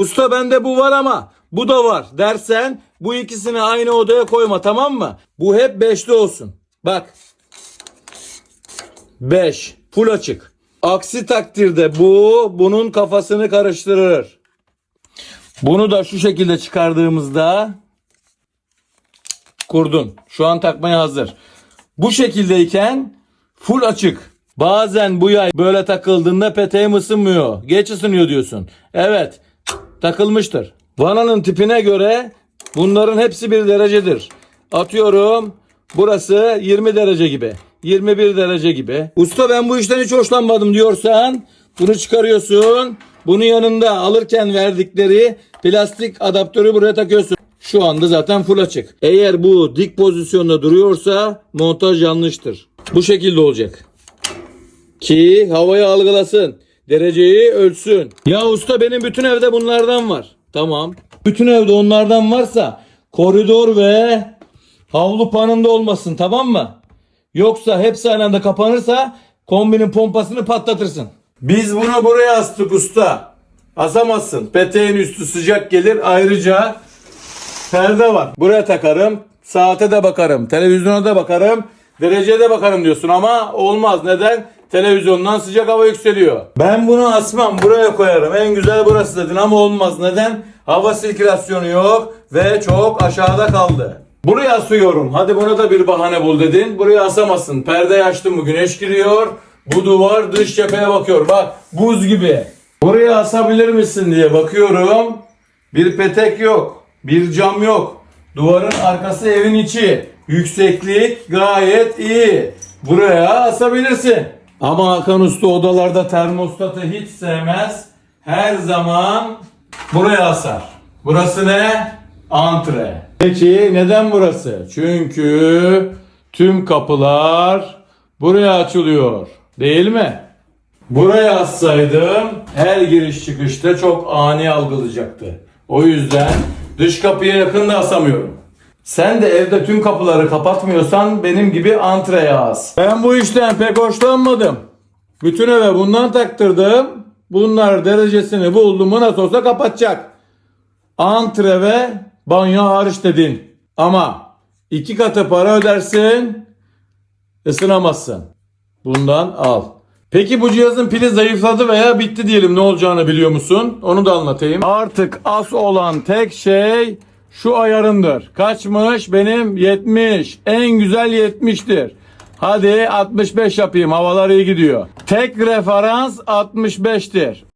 Usta bende bu var ama bu da var dersen bu ikisini aynı odaya koyma tamam mı? Bu hep beşli olsun. Bak. 5. Full açık. Aksi takdirde bu bunun kafasını karıştırır. Bunu da şu şekilde çıkardığımızda kurdun. Şu an takmaya hazır. Bu şekildeyken full açık. Bazen bu yay böyle takıldığında peteğim ısınmıyor. Geç ısınıyor diyorsun. Evet takılmıştır. Vananın tipine göre bunların hepsi bir derecedir. Atıyorum burası 20 derece gibi. 21 derece gibi. Usta ben bu işten hiç hoşlanmadım diyorsan bunu çıkarıyorsun. Bunun yanında alırken verdikleri plastik adaptörü buraya takıyorsun. Şu anda zaten full açık. Eğer bu dik pozisyonda duruyorsa montaj yanlıştır. Bu şekilde olacak. Ki havayı algılasın. Dereceyi ölçsün. Ya usta benim bütün evde bunlardan var. Tamam. Bütün evde onlardan varsa koridor ve havlu panında olmasın tamam mı? Yoksa hepsi aynı anda kapanırsa kombinin pompasını patlatırsın. Biz bunu buraya astık usta. Asamazsın. Peteğin üstü sıcak gelir. Ayrıca perde var. Buraya takarım. Saate de bakarım. Televizyona da bakarım. Dereceye de bakarım diyorsun ama olmaz. Neden? Televizyondan sıcak hava yükseliyor. Ben bunu asmam. Buraya koyarım. En güzel burası dedin ama olmaz. Neden? Hava sirkülasyonu yok ve çok aşağıda kaldı. Buraya asıyorum. Hadi buna da bir bahane bul dedin. Buraya asamazsın. Perde açtım bu güneş giriyor. Bu duvar dış cepheye bakıyor. Bak buz gibi. Buraya asabilir misin diye bakıyorum. Bir petek yok. Bir cam yok. Duvarın arkası evin içi. Yükseklik gayet iyi. Buraya asabilirsin. Ama Hakan Usta odalarda termostatı hiç sevmez. Her zaman buraya asar. Burası ne? Antre. Peki neden burası? Çünkü tüm kapılar buraya açılıyor. Değil mi? Buraya assaydım her giriş çıkışta çok ani algılayacaktı. O yüzden dış kapıya yakın da asamıyorum. Sen de evde tüm kapıları kapatmıyorsan benim gibi antreye as. Ben bu işten pek hoşlanmadım. Bütün eve bundan taktırdım. Bunlar derecesini buldu mu nasıl olsa kapatacak. Antre ve banyo hariç dedin. Ama iki katı para ödersin ısınamazsın. Bundan al. Peki bu cihazın pili zayıfladı veya bitti diyelim ne olacağını biliyor musun? Onu da anlatayım. Artık as olan tek şey şu ayarındır. Kaçmış? Benim 70. En güzel 70'tir. Hadi 65 yapayım. Havalar iyi gidiyor. Tek referans 65'tir.